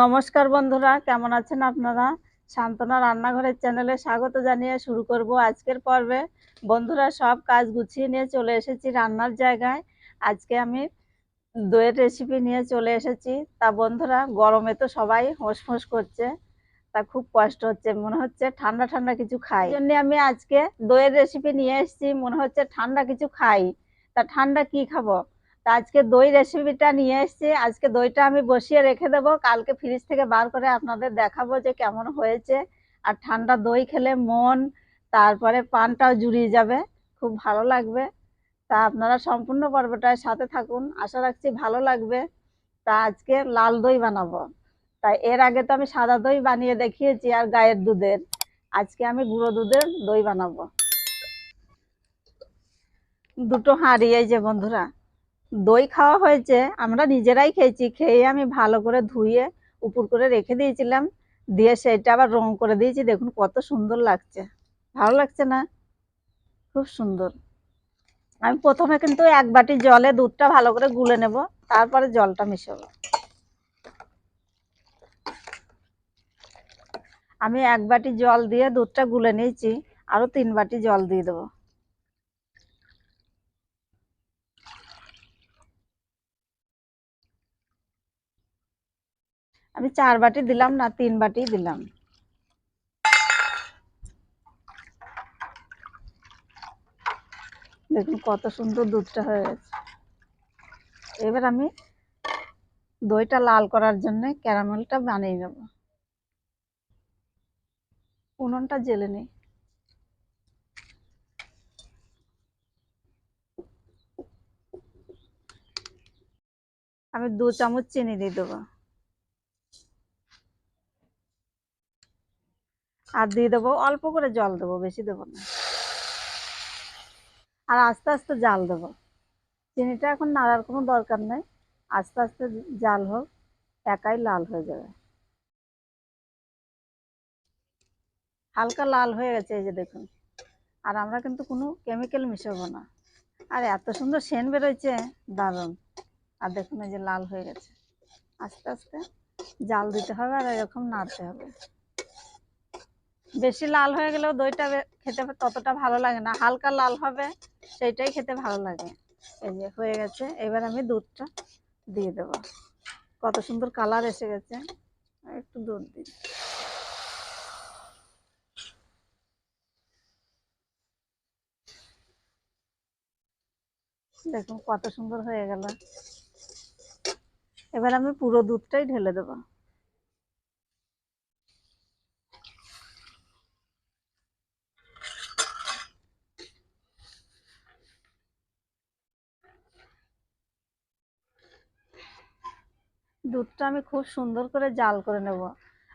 নমস্কার বন্ধুরা, কেমন আছেন আপনারা? সান্ত্বনা রান্নাঘরের চ্যানেলে স্বাগত জানিয়ে শুরু করব আজকের পর্বে। বন্ধুরা, সব কাজ গুছিয়ে নিয়ে চলে এসেছি রান্নার জায়গায়। আজকে আমি দইয়ের রেসিপি নিয়ে চলে এসেছি। তা বন্ধুরা, গরমে তো সবাই হোঁস করছে। তা খুব কষ্ট হচ্ছে, মনে হচ্ছে ঠান্ডা ঠান্ডা কিছু খাই। জন্য আমি আজকে দইয়ের রেসিপি নিয়ে এসেছি, মনে হচ্ছে ঠান্ডা কিছু খাই। তা ঠান্ডা কি খাব? তা আজকে দই রেসিপিটা নিয়ে এসেছি। আজকে দইটা আমি বসিয়ে রেখে দেবো। কালকে ফ্রিজ থেকে বার করে আপনাদের দেখাবো যে কেমন হয়েছে। আর ঠান্ডা দই খেলে মন, তারপরে পানটাও জুড়িয়ে যাবে। খুব ভালো লাগবে। তা আপনারা সম্পূর্ণ পর্বটায় সাথে থাকুন। আশা রাখছি ভালো লাগবে। তা আজকে লাল দই বানাবো। তাই এর আগে তো আমি সাদা দই বানিয়ে দেখিয়েছি আর গায়ের দুধের। আজকে আমি গুঁড়ো দুধের দই বানাবো। দুটো হাঁড়ি, এই যে বন্ধুরা। দই খাওয়া হয়েছে, আমরা নিজেরাই খেয়েছি, খেয়ে আমি ভালো করে ধুয়ে উপর করে রেখে দিয়েছিলাম, দিয়ে সেটা আবার রং করে দিয়েছি, দেখুন কত সুন্দর লাগছে, ভালো লাগছে না? খুব সুন্দর। আমি প্রথমে কিন্তু এক বাটি জলে দুধটা ভালো করে গুলে নেব, তারপরে জলটা মিশাবো। আমি এক বাটি জল দিয়ে দুধটা গুলে নিয়েছি, আরও তিন বাটি জল দিয়ে দেবো। আমি চার বাটি দিলাম না, তিন বাটি দিলাম। দেখুন কত সুন্দর দুধটা হয়ে গেছে। এবার আমি দইটা লাল করার জন্য ক্যারামেলটা বানিয়ে নেব। উনুনটা জেলে নেই। আমি দু চামচ চিনি দিয়ে দেবো। আর দিয়ে দেবো, অল্প করে জল দেবো, বেশি দেবো না। আর আস্তে আস্তে জাল দেবো। চিনিটা এখন নাড়ার কোনো দরকার নেই। আস্তে আস্তে জাল হোক, একাই লাল হয়ে যাবে। হালকা লাল হয়ে গেছে এই যে দেখুন। আর আমরা কিন্তু কোনো কেমিক্যাল মিশাবো না। আর এত সুন্দর সেন বেরোচ্ছে দারুণ। আর দেখুন এই যে লাল হয়ে গেছে। আস্তে আস্তে জাল দিতে হবে আর এরকম নাড়তে হবে। বেশি লাল হয়ে গেলেও দইটা খেতে ততটা ভালো লাগে না। হালকা লাল হবে, সেইটাই খেতে ভালো লাগে। এই যে হয়ে গেছে। এবার আমি দুধটা দিয়ে দেব। কত সুন্দর কালার এসে গেছে। একটু দুধ দিই। দেখুন কত সুন্দর হয়ে গেল। এবার আমি পুরো দুধটাই ঢেলে দেবো। দুধটা আমি খুব সুন্দর করে জাল করে নেব।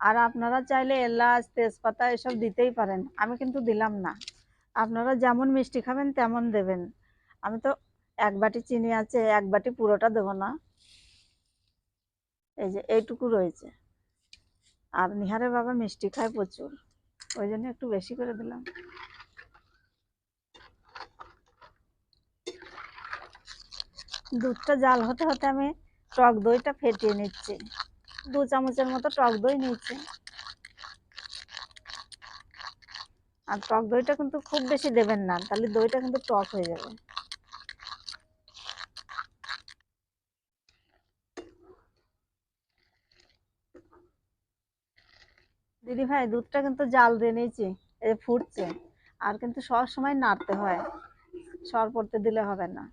আর আপনারা চাইলে এলাচ, তেজপাতা এসব দিতেই পারেন। আমি কিন্তু দিলাম না। আপনারা যেমন মিষ্টি খাবেন তেমন দেবেন। আমি তো এক বাটি চিনি আছে, এক বাটি পুরোটা দেব না। এই যে এইটুকু রয়েছে। আর নিহারে বাবা মিষ্টি খায় প্রচুর। ওই জন্য একটু বেশি করে দিলাম। দুধটা জাল হতে হতে আমি টক দইটা ফেটিয়ে নিচ্ছি। দু চামচের মতো টক দই নিচ্ছি আর টক দইটা কিন্তু খুব বেশি দেবেন না, তাহলে দইটা কিন্তু টক হয়ে যাবে। দিদি ভাই, দুধটা কিন্তু জাল দিয়ে নিয়েছি ফুটছে। আর কিন্তু সব সময় নাড়তে হয়, সর পড়তে দিলে হবে না।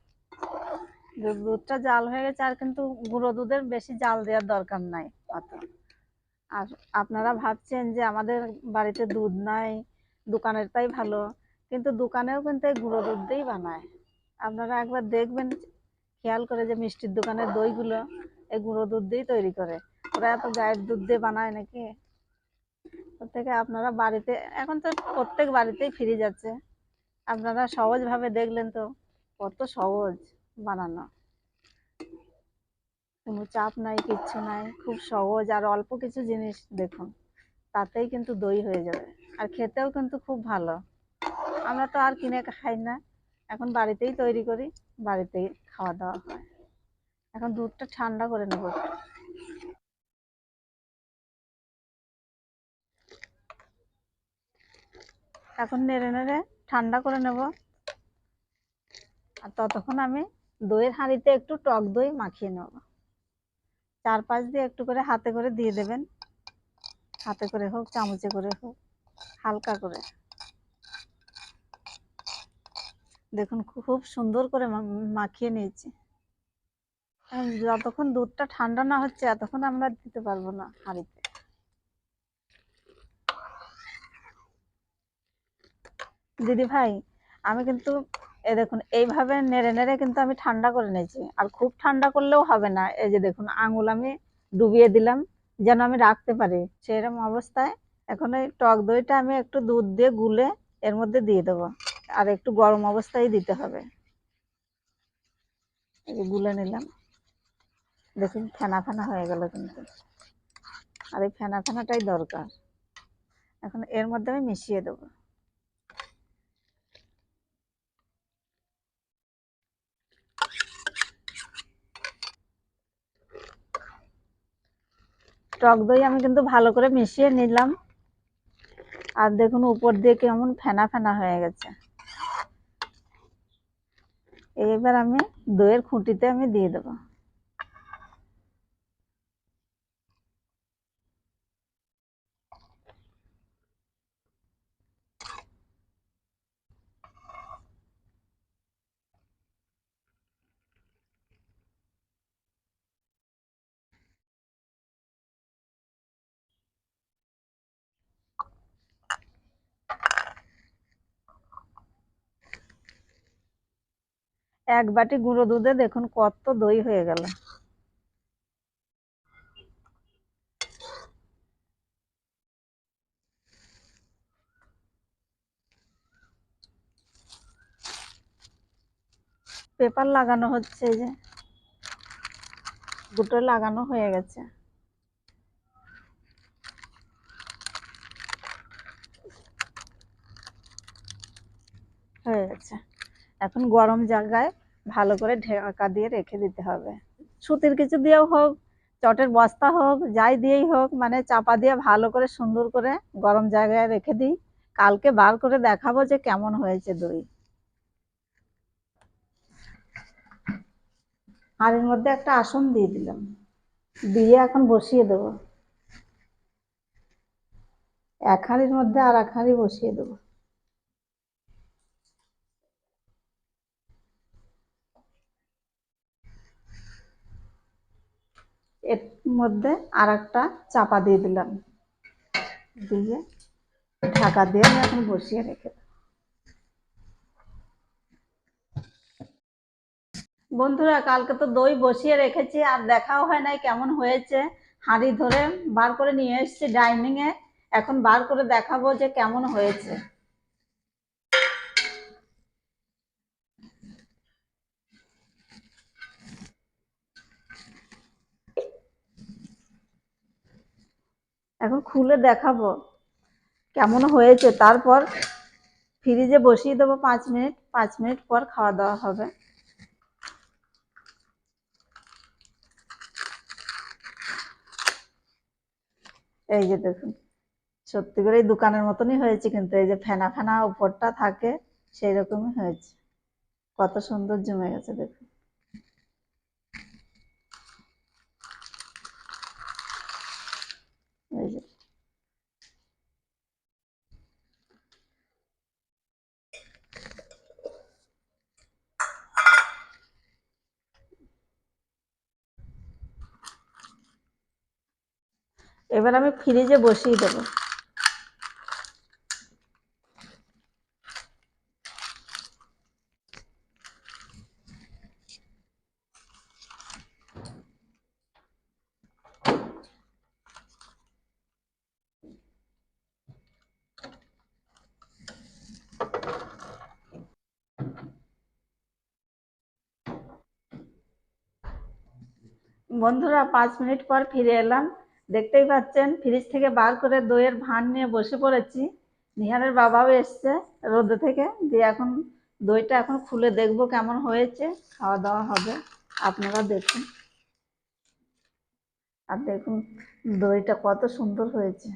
দুধটা জাল হয়ে গেছে আর কিন্তু গুঁড়ো দুধের বেশি জাল দেওয়ার দরকার নাই অত আর আপনারা ভাবছেন যে আমাদের বাড়িতে দুধ নাই দোকানের তাই ভালো, কিন্তু দোকানেও কিন্তু এই গুঁড়ো দুধ দিয়েই বানায়। আপনারা একবার দেখবেন, খেয়াল করে যে মিষ্টির দোকানের দইগুলো এই গুঁড়ো দুধ দিয়েই তৈরি করে। ওরা এত গায়ের দুধ দিয়ে বানায় নাকি? ওর থেকে আপনারা বাড়িতে, এখন তো প্রত্যেক বাড়িতেই ফিরে যাচ্ছে আপনারা সহজভাবে দেখলেন তো, কত সহজ। বানানো। কোনো চাপ নাই, কিচ্ছু নাই, খুব সহজ। আর অল্প কিছু জিনিস দেখুন, তাতেই কিন্তু দই হয়ে যাবে। আর খেতেও কিন্তু খুব ভালো। আমরা তো আর কিনে খাই না। এখন বাড়িতেই তৈরি করি, বাড়িতেই খাওয়া দাওয়া হয়। এখন দুধটা ঠান্ডা করে নেব। এখন নেড়ে নেড়ে ঠান্ডা করে নেব। আর ততক্ষণ আমি দইয়ের হাঁড়িতে একটু টক দই মাখিয়ে নেব। চার পাঁচ দিয়ে একটু করে হাতে করে দিয়ে দেবেন। হাতে করে হোক, চামচে করে হোক, হালকা করে। দেখুন খুব সুন্দর করে মাখিয়ে নিয়েছি। যতক্ষণ দুধটা ঠান্ডা না হচ্ছে, এতক্ষণ আমরা দিতে পারব না হাঁড়িতে। দিদি ভাই, আমি কিন্তু এ দেখুন, এইভাবে নেড়ে নেড়ে কিন্তু আমি ঠান্ডা করে নিয়েছি। আর খুব ঠান্ডা করলেও হবে না। এই যে দেখুন, আঙুল আমি ডুবিয়ে দিলাম, যেন আমি রাখতে পারি। সেরকম অবস্থায় এখন এই টক দইটা আমি একটু দুধ দিয়ে গুলে এর মধ্যে দিয়ে দেবো। আর একটু গরম অবস্থায় দিতে হবে। এই যে গুলে নিলাম। দেখুন, ফেনা ফেনা হয়ে গেল কিন্তু। আর এই ফেনা ফেনাটাই দরকার। এখন এর মধ্যে আমি মিশিয়ে দেবো। টক দই আমি কিন্তু ভালো করে মিশিয়ে নিলাম। আর দেখুন উপর দিয়ে কেমন ফেনা ফেনা হয়ে গেছে। এবার আমি দইয়ের খুঁটিতে আমি দিয়ে দেবো। এক বাটি গুঁড়ো দুধে দেখুন কত দই হয়ে গেল। পেপার লাগানো হচ্ছে যে। দুটো লাগানো হয়ে গেছে হয়ে গেছে এখন গরম জায়গায় ভালো করে ঢাকা দিয়ে রেখে দিতে হবে। সুতির কিছু দিয়েও হোক, চটের বস্তা হোক, যাই দিয়েই হোক মানে চাপা দিয়ে ভালো করে সুন্দর করে গরম জায়গায় রেখে দিই। কালকে বার করে দেখাবো যে কেমন হয়েছে দই। হাঁড়ির মধ্যে একটা আসন দিয়ে দিলাম। দিয়ে এখন বসিয়ে দেবো। এক হাঁড়ির মধ্যে আর এক হাঁড়ি বসিয়ে দেবো এর মধ্যে আর একটা চাপা দিয়ে দিলাম। দিয়ে ঢাকা দিয়ে আমি এখন বসিয়ে রেখে বন্ধুরা, কালকে তো দই বসিয়ে রেখেছি, আর দেখাও হয় নাই কেমন হয়েছে। হাঁড়ি ধরে বার করে নিয়ে এসেছি ডাইনিং এ এখন বার করে দেখাবো যে কেমন হয়েছে। এখন খুলে দেখাবো কেমন হয়েছে। তারপর ফ্রিজে বসিয়ে দেবো পাঁচ মিনিট পাঁচ মিনিট পর খাওয়া দাওয়া হবে। এই যে দেখুন, সত্যি করে দোকানের মতনই হয়েছে কিন্তু এই যে ফেনা ফেনা উপরটা থাকে সেই রকমই হয়েছে। কত সুন্দর জমে গেছে দেখুন এই যে এবার আমি ফ্রিজে বসিয়ে দেবো। বন্ধুরা পাঁচ মিনিট পর ফিরে এলাম। দেখতেই পাচ্ছেন ফ্রিজ থেকে বার করে দইয়ের ভান নিয়ে বসে পড়েছি। নিহারের বাবাও এসছে রোদে থেকে, দিয়ে এখন দইটা এখন খুলে দেখব কেমন হয়েছে, খাওয়া দাওয়া হবে, আপনারা দেখুন। আর দেখুন, দইটা কত সুন্দর হয়েছে।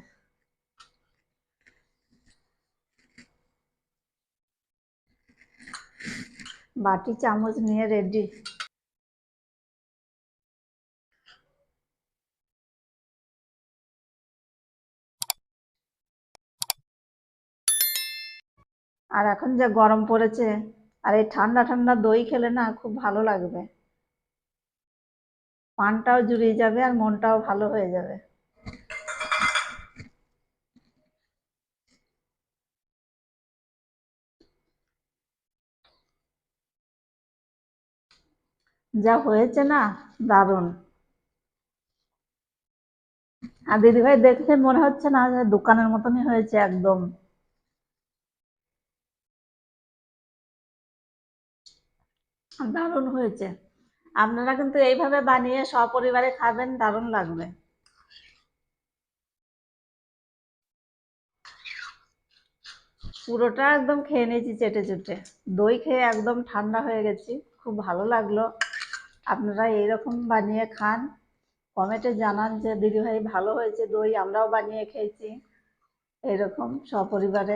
বাটি, চামচ নিয়ে রেডি আর এখন যা গরম পড়েছে, আর এই ঠান্ডা ঠান্ডা দই খেলে না খুব ভালো লাগবে। পানটাও জুড়িয়ে যাবে আর মনটাও ভালো হয়ে যাবে। যা হয়েছে না, দারুণ। আর দিদিভাই দেখে মনে হচ্ছে না দোকানের মতনই হয়েছে একদম। দারুণ হয়েছে। আপনারা কিন্তু এইভাবে বানিয়ে সপরিবারে খাবেন, দারুণ লাগবে। পুরোটা একদম খেয়ে নিয়েছি চেটে চেটে। দই খেয়ে একদম ঠান্ডা হয়ে গেছি, খুব ভালো লাগল। আপনারা এইরকম বানিয়ে খান। কমেন্টে জানান যে, দিদিভাই ভালো হয়েছে দই, আমরাও বানিয়ে খেয়েছি। এরকম সপরিবারে।